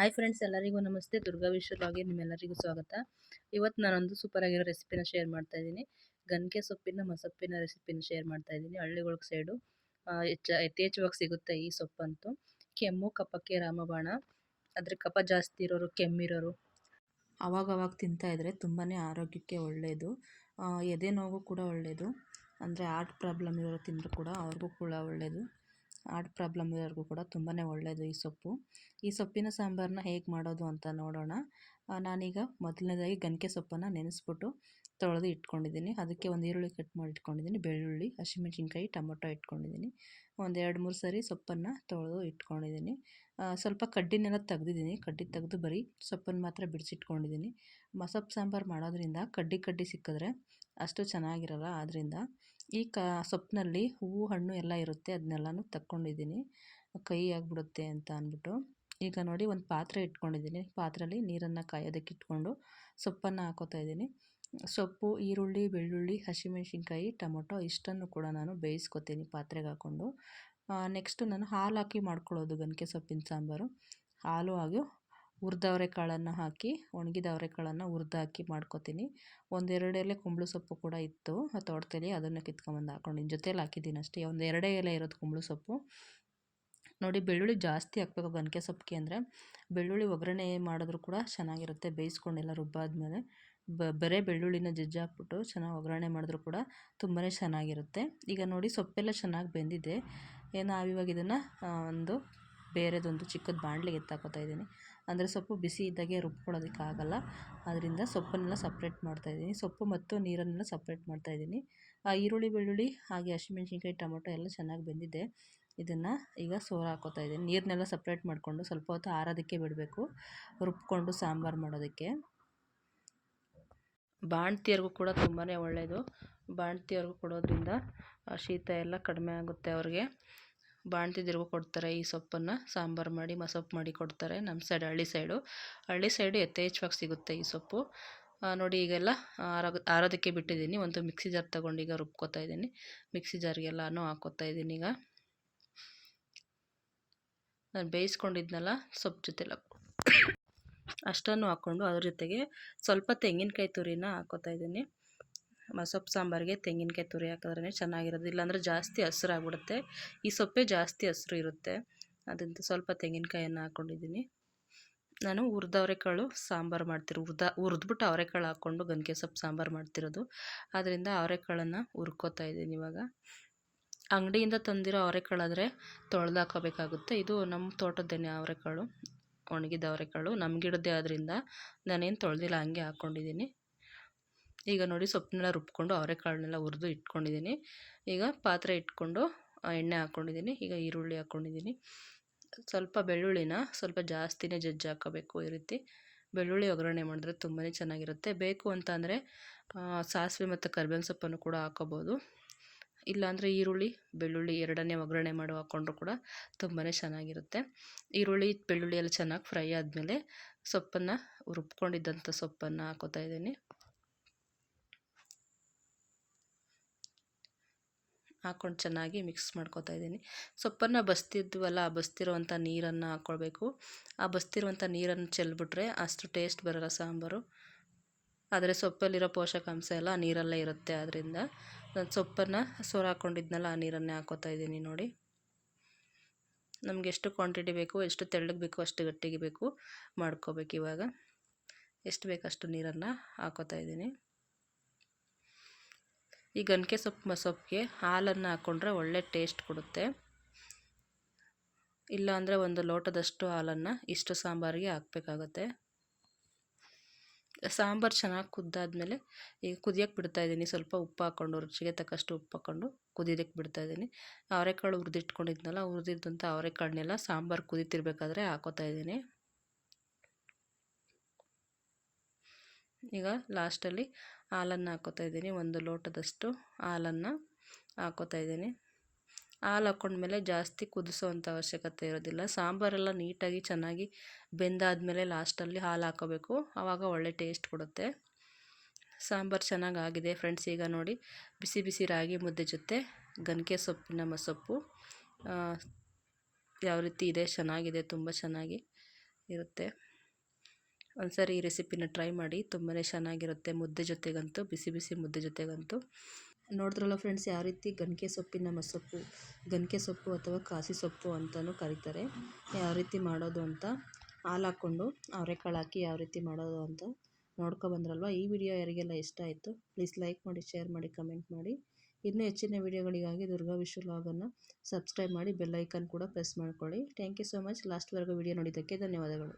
Hi friends ಎಲ್ಲರಿಗೂ ನಮಸ್ತೆ. ದುರ್ಗಾ ವಿಶ್ವಲಾಗೆ ನಿಮ್ಮೆಲ್ಲರಿಗೂ ಸ್ವಾಗತ. ಇವತ್ತು ನಾನೊಂದು ಸೂಪರ್ ಆಗಿರೋ ರೆಸಿಪಿನ ಶೇರ್ ಮಾಡ್ತಾ ಇದ್ದೀನಿ. ಗನ್ಕೆ ಸೊಪ್ಪಿನ ಮಸೊಪ್ಪಿನ ರೆಸಿಪಿನ ಶೇರ್ ಮಾಡ್ತಾ ಇದ್ದೀನಿ. ಹಳ್ಳಿಗಳ ಸೈಡು ಹೆಚ್ಚ, ಯಥೇಚ್ಛವಾಗಿ ಸಿಗುತ್ತೆ ಈ ಸೊಪ್ಪಂತೂ. ಕೆಮ್ಮು ಕಫಕ್ಕೆ ರಾಮಬಾಣ. ಆದರೆ ಕಫ ಜಾಸ್ತಿ ಇರೋರು, ಕೆಮ್ಮಿರೋರು. ಅವಾಗವಾಗ ತಿಂತಾ ಇದ್ದರೆ ತುಂಬಾ ಆರೋಗ್ಯಕ್ಕೆ ಒಳ್ಳೆಯದು ಎದೆ ನೋವು ಕೂಡ ಒಳ್ಳೆಯದು ಅಂದರೆ ಹಾರ್ಟ್ ಪ್ರಾಬ್ಲಮ್ ಇರೋರು ತಿಂದರೂ ಕೂಡ ಅವ್ರಿಗೂ ಕೂಡ ಒಳ್ಳೆಯದು ಹಾರ್ಟ್ ಪ್ರಾಬ್ಲಮ್ ಇರೋರಿಗೂ ಕೂಡ ತುಂಬಾ ಒಳ್ಳೆಯದು ಈ ಸೊಪ್ಪು. ಈ ಸೊಪ್ಪಿನ ಸಾಂಬಾರನ್ನ ಹೇಗೆ ಮಾಡೋದು ಅಂತ ನೋಡೋಣ. ನಾನೀಗ ಮೊದಲನೇದಾಗಿ ಗನ್ಕೆ ಸೊಪ್ಪನ್ನು ನೆನೆಸ್ಬಿಟ್ಟು ತೊಳೆದು ಇಟ್ಕೊಂಡಿದ್ದೀನಿ. ಅದಕ್ಕೆ ಒಂದು ಈರುಳ್ಳಿ ಕಟ್ ಮಾಡಿ ಇಟ್ಕೊಂಡಿದ್ದೀನಿ. ಬೆಳ್ಳುಳ್ಳಿ, ಹಸಿಮೆಣ್ಸಿನ್ಕಾಯಿ, ಟೊಮೊಟೊ ಇಟ್ಕೊಂಡಿದ್ದೀನಿ. ಒಂದು ಎರಡು ಮೂರು ಸರಿ ಸೊಪ್ಪನ್ನು ತೊಳೆದು ಇಟ್ಕೊಂಡಿದ್ದೀನಿ. ಸ್ವಲ್ಪ ಕಡ್ಡಿನೆಲ್ಲ ತೆಗ್ದಿದ್ದೀನಿ. ಕಡ್ಡಿ ತೆಗೆದು ಬರೀ ಸೊಪ್ಪನ್ನು ಮಾತ್ರ ಬಿಡಿಸಿಟ್ಕೊಂಡಿದ್ದೀನಿ. ಮಸೊಪ್ಪು ಸಾಂಬಾರು ಮಾಡೋದ್ರಿಂದ ಕಡ್ಡಿ ಕಡ್ಡಿ ಸಿಕ್ಕಿದ್ರೆ ಅಷ್ಟು ಚೆನ್ನಾಗಿರಲ್ಲ. ಆದ್ದರಿಂದ ಈ ಕ ಸೊಪ್ಪಿನಲ್ಲಿ ಹೂವು, ಹಣ್ಣು ಎಲ್ಲ ಇರುತ್ತೆ. ಅದನ್ನೆಲ್ಲನೂ ತಕ್ಕೊಂಡಿದ್ದೀನಿ. ಕಹಿ ಆಗಿಬಿಡುತ್ತೆ ಅಂತ ಅಂದ್ಬಿಟ್ಟು. ಈಗ ನೋಡಿ ಒಂದು ಪಾತ್ರೆ ಇಟ್ಕೊಂಡಿದ್ದೀನಿ. ಪಾತ್ರೆಯಲ್ಲಿ ನೀರನ್ನು ಕಾಯೋದಕ್ಕೆ ಇಟ್ಕೊಂಡು ಸೊಪ್ಪನ್ನು ಹಾಕೋತಾ ಇದ್ದೀನಿ. ಸೊಪ್ಪು, ಈರುಳ್ಳಿ, ಬೆಳ್ಳುಳ್ಳಿ, ಹಸಿಮೆಣ್ಸಿನ್ಕಾಯಿ, ಟೊಮೊಟೊ ಇಷ್ಟನ್ನು ಕೂಡ ನಾನು ಬೇಯಿಸ್ಕೊತೀನಿ ಪಾತ್ರೆಗೆ ಹಾಕ್ಕೊಂಡು. ನೆಕ್ಸ್ಟು ನಾನು ಹಾಲು ಹಾಕಿ ಮಾಡ್ಕೊಳ್ಳೋದು ಗನ್ಕೆ ಸೊಪ್ಪಿನ ಸಾಂಬಾರು. ಹಾಲು ಹಾಗೂ ಹುರಿದವರೆ ಅವರೆಕಾಳನ್ನು ಹಾಕಿ ಒಣಗಿದ ಅವರೆಕಾಳನ್ನು ಹುರಿದು ಹಾಕಿ ಮಾಡ್ಕೊತೀನಿ. ಒಂದೆರಡು ಎಲೆ ಕುಂಬಳ ಸೊಪ್ಪು ಕೂಡ ಇತ್ತು. ಆ ತೋಟದಲ್ಲಿ ಅದನ್ನು ಕಿತ್ಕೊಂಬಂದು ಹಾಕ್ಕೊಂಡಿನಿ ಜೊತೇಲಿ ಹಾಕಿದ್ದೀನಿ ಅಷ್ಟೇ ಒಂದು ಎರಡೇ ಎಲೆ ಇರೋದು ಕುಂಬಳ ಸೊಪ್ಪು. ನೋಡಿ, ಬೆಳ್ಳುಳ್ಳಿ ಜಾಸ್ತಿ ಹಾಕ್ಬೇಕು ಗನ್ಕೆ ಸೊಪ್ಪಿಗೆ ಅಂದರೆ. ಬೆಳ್ಳುಳ್ಳಿ ಒಗ್ಗರಣೆ ಮಾಡಿದ್ರು ಕೂಡ ಚೆನ್ನಾಗಿರುತ್ತೆ. ಬೇಯಿಸ್ಕೊಂಡೆಲ್ಲ ರುಬ್ಬಾದ್ಮೇಲೆ ಬ, ಬರೇ ಬೆಳ್ಳುಳ್ಳಿನ ಜಜ್ಜಿ ಹಾಕ್ಬಿಟ್ಟು ಚೆನ್ನಾಗಿ ಒಗ್ಗರಣೆ ಮಾಡಿದ್ರು ಕೂಡ ತುಂಬಾ ಚೆನ್ನಾಗಿರುತ್ತೆ. ಈಗ ನೋಡಿ, ಸೊಪ್ಪೆಲ್ಲ ಚೆನ್ನಾಗಿ ಬೆಂದಿದೆ. ನಾವಿವಾಗ ಇದನ್ನು ಒಂದು ಬೇರೆದೊಂದು ಚಿಕ್ಕದು ಬಾಣಲೆಗೆ ಎತ್ತಾಕೋತಾ ಇದ್ದೀನಿ. ಅಂದರೆ ಸೊಪ್ಪು ಬಿಸಿ ಇದ್ದಾಗೆ ರುಬ್ಕೊಳ್ಳೋದಕ್ಕಾಗಲ್ಲ. ಅದರಿಂದ ಸೊಪ್ಪನ್ನೆಲ್ಲ ಸಪ್ರೇಟ್ ಮಾಡ್ತಾಯಿದ್ದೀನಿ ಸೊಪ್ಪು ಮತ್ತು ನೀರನ್ನೆಲ್ಲ ಸಪ್ರೇಟ್ ಮಾಡ್ತಾಯಿದ್ದೀನಿ ಆ ಈರುಳ್ಳಿ, ಬೆಳ್ಳುಳ್ಳಿ, ಹಾಗೆ ಹಸಿಮೆಣ್ಸಿನ್ಕಾಯಿ, ಟೊಮೊಟೊ ಎಲ್ಲ ಚೆನ್ನಾಗಿ ಬೆಂದಿದೆ. ಇದನ್ನು ಈಗ ಸೋರು ಹಾಕೋತಾ ಇದ್ದೀನಿ. ನೀರನ್ನೆಲ್ಲ ಸಪ್ರೇಟ್ ಮಾಡಿಕೊಂಡು ಸ್ವಲ್ಪ ಹೊತ್ತು ಆರೋದಕ್ಕೆ ಬಿಡಬೇಕು. ರುಬ್ಕೊಂಡು ಸಾಂಬಾರು ಮಾಡೋದಕ್ಕೆ. ಬಾಣ್ತಿಯರಿಗೂ ಕೂಡ ತುಂಬಾ ಒಳ್ಳೆಯದು ಬಾಣ್ತಿಯವ್ರಿಗೂ ಕೊಡೋದ್ರಿಂದ ಶೀತ ಎಲ್ಲ ಕಡಿಮೆ ಆಗುತ್ತೆ ಅವ್ರಿಗೆ. ಬಾಣ್ತಿದಿರಿಗೂ ಕೊಡ್ತಾರೆ ಈ ಸೊಪ್ಪನ್ನು. ಸಾಂಬಾರು ಮಾಡಿ ಮಸೊಪ್ಪು ಮಾಡಿ ಕೊಡ್ತಾರೆ ನಮ್ಮ ಸೈಡ್, ಹಳ್ಳಿ ಸೈಡು. ಹಳ್ಳಿ ಸೈಡು ಯಥೇಚ್ಛವಾಗಿ ಸಿಗುತ್ತೆ ಈ ಸೊಪ್ಪು. ನೋಡಿ ಈಗೆಲ್ಲ ಆರೋ ಆರೋದಕ್ಕೆ ಬಿಟ್ಟಿದ್ದೀನಿ. ಒಂದು ಮಿಕ್ಸಿ ಜಾರ್ ತೊಗೊಂಡು ಈಗ ರುಬ್ಕೋತಾ ಇದ್ದೀನಿ. ಮಿಕ್ಸಿ ಜಾರಿಗೆಲ್ಲನೂ ಹಾಕೋತಾ ಇದ್ದೀನಿ ಈಗ. ನಾನು ಬೇಯಿಸ್ಕೊಂಡಿದ್ನಲ್ಲ ಸೊಪ್ಪು ಜೊತೆಲ್ಲ. ಅಷ್ಟನ್ನು ಹಾಕ್ಕೊಂಡು ಅದ್ರ ಜೊತೆಗೆ ಸ್ವಲ್ಪ ತೆಂಗಿನಕಾಯಿ ತುರಿನ ಹಾಕೋತಾ ಇದ್ದೀನಿ. ಸೊಪ್ಪು ಸಾಂಬಾರಿಗೆ ತೆಂಗಿನಕಾಯಿ ತುರಿ ಹಾಕಿದ್ರೇ ಚೆನ್ನಾಗಿರೋದು. ಇಲ್ಲಾಂದರೆ ಜಾಸ್ತಿ ಹಸ್ರಾಗ್ಬಿಡುತ್ತೆ ಈ ಸೊಪ್ಪೇ ಜಾಸ್ತಿ ಹಸ್ರು ಇರುತ್ತೆ. ಅದರಿಂದ ಸ್ವಲ್ಪ ತೆಂಗಿನಕಾಯನ್ನು ಹಾಕ್ಕೊಂಡಿದ್ದೀನಿ ನಾನು ಹುರಿದವರೆಕಾಳು ಸಾಂಬಾರು ಮಾಡ್ತಿರೋ ಹುರ್ದ, ಹುರಿದ್ಬಿಟ್ಟು ಅವರೆಕಾಳು ಹಾಕ್ಕೊಂಡು ಗನ್ಕೆ ಸೊಪ್ಪು ಸಾಂಬಾರು ಮಾಡ್ತಿರೋದು. ಆದ್ದರಿಂದ ಅವರೆಕಾಳನ್ನು ಹುರ್ಕೋತಾ ಇದ್ದೀನಿ ಇವಾಗ. ಅಂಗಡಿಯಿಂದ ತಂದಿರೋ ಅವರೆಕಾಳಾದರೆ ತೊಳೆದು ಹಾಕೋಬೇಕಾಗುತ್ತೆ. ಇದು ನಮ್ಮ ತೋಟದ್ದೇನೆ ಅವರೆಕಾಳು, ಒಣಗಿದ ಅವರೆಕಾಳು. ನಮ್ಮ ಗಿಡದ್ದೇ ಆದ್ದರಿಂದ ನಾನೇನು ತೊಳೆದಿಲ್ಲ, ಹಂಗೆ ಹಾಕ್ಕೊಂಡಿದ್ದೀನಿ ಈಗ ನೋಡಿ ಸೊಪ್ಪನ್ನೆಲ್ಲ ರುಬ್ಕೊಂಡು ಅವರೆಕಾಳನ್ನೆಲ್ಲ ಹುರಿದು ಇಟ್ಕೊಂಡಿದ್ದೀನಿ. ಈಗ ಪಾತ್ರೆ ಇಟ್ಕೊಂಡು ಎಣ್ಣೆ ಹಾಕ್ಕೊಂಡಿದ್ದೀನಿ ಈಗ ಈರುಳ್ಳಿ ಹಾಕ್ಕೊಂಡಿದ್ದೀನಿ ಸ್ವಲ್ಪ ಬೆಳ್ಳುಳ್ಳಿನ ಸ್ವಲ್ಪ ಜಾಸ್ತಿನೇ ಜಜ್ಜಿ ಹಾಕೋಬೇಕು ಈ ರೀತಿ. ಬೆಳ್ಳುಳ್ಳಿ ಒಗ್ಗರಣೆ ಮಾಡಿದ್ರೆ ತುಂಬಾ ಚೆನ್ನಾಗಿರುತ್ತೆ. ಬೇಕು ಅಂತ ಅಂದರೆ ಸಾಸಿವೆ ಮತ್ತು ಕರ್ಬೇವಿನ ಸೊಪ್ಪನ್ನು ಕೂಡ ಹಾಕೋಬೋದು. ಇಲ್ಲಾಂದರೆ ಈರುಳ್ಳಿ, ಬೆಳ್ಳುಳ್ಳಿ ಎರಡನ್ನೇ ಒಗ್ಗರಣೆ ಮಾಡಿ ಹಾಕ್ಕೊಂಡ್ರು ಕೂಡ ತುಂಬಾ ಚೆನ್ನಾಗಿರುತ್ತೆ. ಈರುಳ್ಳಿ, ಬೆಳ್ಳುಳ್ಳಿ ಎಲ್ಲ ಚೆನ್ನಾಗಿ ಫ್ರೈ ಆದಮೇಲೆ ಸೊಪ್ಪನ್ನು ರುಬ್ಕೊಂಡಿದ್ದಂಥ ಸೊಪ್ಪನ್ನು ಹಾಕೋತಾ ಇದ್ದೀನಿ. ಹಾಕ್ಕೊಂಡು ಚೆನ್ನಾಗಿ ಮಿಕ್ಸ್ ಮಾಡ್ಕೋತಾ ಇದ್ದೀನಿ. ಸೊಪ್ಪನ್ನು ಬಸ್ತಿದ್ವಲ್ಲ, ಆ ಬಸ್ತಿರುವಂಥ ನೀರನ್ನು ಹಾಕ್ಕೊಳ್ಬೇಕು. ಆ ಬಸ್ತಿರುವಂಥ ನೀರನ್ನು ಚೆಲ್ಬಿಟ್ರೆ ಅಷ್ಟು ಟೇಸ್ಟ್ ಬರೋಲ್ಲ ಸಾಂಬಾರು. ಆದರೆ ಸೊಪ್ಪಲ್ಲಿರೋ ಪೋಷಕಾಂಶ ಎಲ್ಲ ನೀರಲ್ಲೇ ಇರುತ್ತೆ ಆದ್ದರಿಂದ ನಾನು ಸೊಪ್ಪನ್ನು ಸೋರ್ ಹಾಕ್ಕೊಂಡಿದ್ನಲ್ಲ ಆ ನೀರನ್ನೇ ಹಾಕೋತಾ ಇದ್ದೀನಿ ನೋಡಿ. ನಮ್ಗೆ ಎಷ್ಟು ಕ್ವಾಂಟಿಟಿ ಬೇಕು, ಎಷ್ಟು ತೆಳ್ಳಗೆ ಬೇಕು, ಅಷ್ಟು ಗಟ್ಟಿಗೆ ಬೇಕು ಮಾಡ್ಕೋಬೇಕು ಇವಾಗ. ಎಷ್ಟು ಬೇಕಷ್ಟು ನೀರನ್ನು ಹಾಕೋತಾ ಇದ್ದೀನಿ. ಈ ಗನ್ಕೆ ಸೊಪ್ಪು ಸೊಪ್ಪಿಗೆ ಹಾಲನ್ನು ಹಾಕ್ಕೊಂಡ್ರೆ ಒಳ್ಳೆ ಟೇಸ್ಟ್ ಕೊಡುತ್ತೆ. ಇಲ್ಲಾಂದರೆ ಒಂದು ಲೋಟದಷ್ಟು ಹಾಲನ್ನು ಇಷ್ಟು ಸಾಂಬಾರಿಗೆ ಹಾಕಬೇಕಾಗತ್ತೆ. ಸಾಂಬಾರು ಚೆನ್ನಾಗಿ ಕುದ್ದಾದಮೇಲೆ ಈಗ ಕುದಿಯೋಕ್ಕೆ ಬಿಡ್ತಾಯಿದ್ದೀನಿ ಸ್ವಲ್ಪ ಉಪ್ಪು ಹಾಕ್ಕೊಂಡು, ರುಚಿಗೆ ತಕ್ಕಷ್ಟು ಉಪ್ಪು ಹಾಕ್ಕೊಂಡು ಕುದಿಯೋದಕ್ಕೆ ಬಿಡ್ತಾಯಿದ್ದೀನಿ ಅವರೆಕಾಳು ಹುರಿದಿಟ್ಕೊಂಡಿದ್ನಲ್ಲ, ಹುರಿದಿದ್ದಂಥ ಅವರೆಕಾಳನ್ನೆಲ್ಲ ಸಾಂಬಾರು ಕುದೀತಿರ್ಬೇಕಾದ್ರೆ ಹಾಕೋತಾ ಇದ್ದೀನಿ. ಈಗ ಲಾಸ್ಟಲ್ಲಿ ಹಾಲನ್ನು ಹಾಕೋತಾ ಇದ್ದೀನಿ. ಒಂದು ಲೋಟದಷ್ಟು ಹಾಲನ್ನು ಹಾಕೋತಾ ಇದ್ದೀನಿ. ಹಾಲು ಹಾಕ್ಕೊಂಡ್ಮೇಲೆ ಜಾಸ್ತಿ ಕುದಿಸೋವಂಥ ಅವಶ್ಯಕತೆ ಇರೋದಿಲ್ಲ. ಸಾಂಬಾರೆಲ್ಲ ನೀಟಾಗಿ ಚೆನ್ನಾಗಿ ಬೆಂದಾದಮೇಲೆ ಲಾಸ್ಟಲ್ಲಿ ಹಾಲು ಹಾಕೋಬೇಕು. ಆವಾಗ ಒಳ್ಳೆ ಟೇಸ್ಟ್ ಕೊಡುತ್ತೆ. ಸಾಂಬಾರು ಚೆನ್ನಾಗಿ ಆಗಿದೆ ಫ್ರೆಂಡ್ಸ್. ಈಗ ನೋಡಿ, ಬಿಸಿ ಬಿಸಿ ರಾಗಿ ಮುದ್ದೆ ಜೊತೆ ಗನ್ಕೆ ಸೊಪ್ಪಿನ ಮಸೊಪ್ಪು ಯಾವ ರೀತಿ ಇದೆ? ಚೆನ್ನಾಗಿದೆ, ತುಂಬ ಚೆನ್ನಾಗಿ ಇರುತ್ತೆ. ಒಂದ್ಸರಿ ಈ ರೆಸಿಪಿನ ಟ್ರೈ ಮಾಡಿ. ತುಂಬಾ ಚೆನ್ನಾಗಿರುತ್ತೆ. ಮುದ್ದೆ ಜೊತೆಗಂತೂ, ಬಿಸಿ ಬಿಸಿ ಮುದ್ದೆ ಜೊತೆಗಂತೂ. ನೋಡಿದ್ರಲ್ಲ ಫ್ರೆಂಡ್ಸ್, ಯಾವ ರೀತಿ ಗಣಿಕೆ ಸೊಪ್ಪಿನ ಮಸೊಪ್ಪು ಗಣಿಕೆ ಸೊಪ್ಪು ಅಥವಾ ಕಾಸಿ ಸೊಪ್ಪು ಅಂತಲೂ ಕರೀತಾರೆ. ಯಾವ ರೀತಿ ಮಾಡೋದು ಅಂತ ಹಾಲು ಹಾಕ್ಕೊಂಡು, ಅವರೆಕಾಳು ಹಾಕಿ ಯಾವ ರೀತಿ ಮಾಡೋದು ಅಂತ ನೋಡ್ಕೊಬಂದ್ರಲ್ವ ಈ ವಿಡಿಯೋ ಯಾರಿಗೆಲ್ಲ ಇಷ್ಟ ಆಯಿತು, ಪ್ಲೀಸ್ ಲೈಕ್ ಮಾಡಿ, ಶೇರ್ ಮಾಡಿ, ಕಮೆಂಟ್ ಮಾಡಿ. ಇನ್ನೂ ಹೆಚ್ಚಿನ ವಿಡಿಯೋಗಳಿಗಾಗಿ ದುರ್ಗಾ ವಿಶ್ವ ಲಾಗನ್ನು ಸಬ್ಸ್ಕ್ರೈಬ್ ಮಾಡಿ ಬೆಲ್ಲೈಕನ್ ಕೂಡ ಪ್ರೆಸ್ ಮಾಡ್ಕೊಳ್ಳಿ. Thank you so much. ಲಾಸ್ಟ್ವರೆಗೂ video ನೋಡಿದ್ದಕ್ಕೆ ಧನ್ಯವಾದಗಳು.